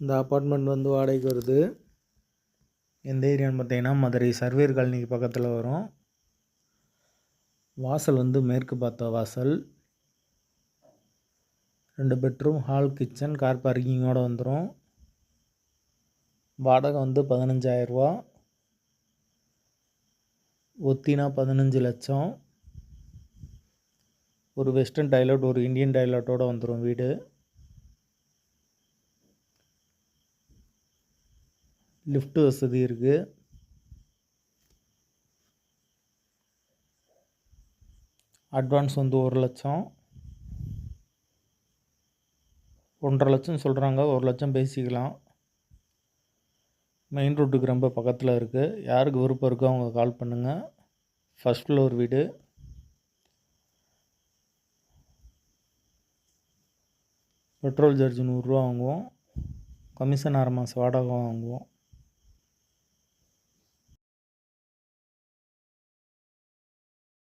இந்த அப்பார்ட்மெண்ட் வந்து வாடகைக்கு வருது. எந்த ஏரியான்னு பார்த்தீங்கன்னா மதுரை சர்வேர் காலனிக்கு பக்கத்தில் வரும். வாசல் வந்து மேற்கு பார்த்த வாசல். ரெண்டு பெட்ரூம் ஹால் கிச்சன் கார் பார்க்கிங்கோடு வந்துடும் வாடகை வந்து பதினஞ்சாயிரரூவா ஒத்தினா பதினஞ்சு லட்சம். ஒரு வெஸ்டர்ன் டைலட் ஒரு இந்தியன் டைலட்டோடு வந்துடும் வீடு. லிஃப்ட் வசதி இருக்குது அட்வான்ஸ் வந்து ஒரு லட்சம். ஒன்றரை லட்சம் சொல்கிறாங்க ஒரு லட்சம் பேசிக்கலாம். மெயின் ரோட்டுக்கு ரொம்ப பக்கத்தில் இருக்குது யாருக்கு விருப்பம் இருக்கோ அவங்க கால் பண்ணுங்கள் ஃபஸ்ட் ஃப்ளோர் வீடு. பெட்ரோல் சார்ஜ் நூறுரூவா வாங்குவோம். கமிஷன் ஆறு மாதம் வாடகை வாங்குவோம்.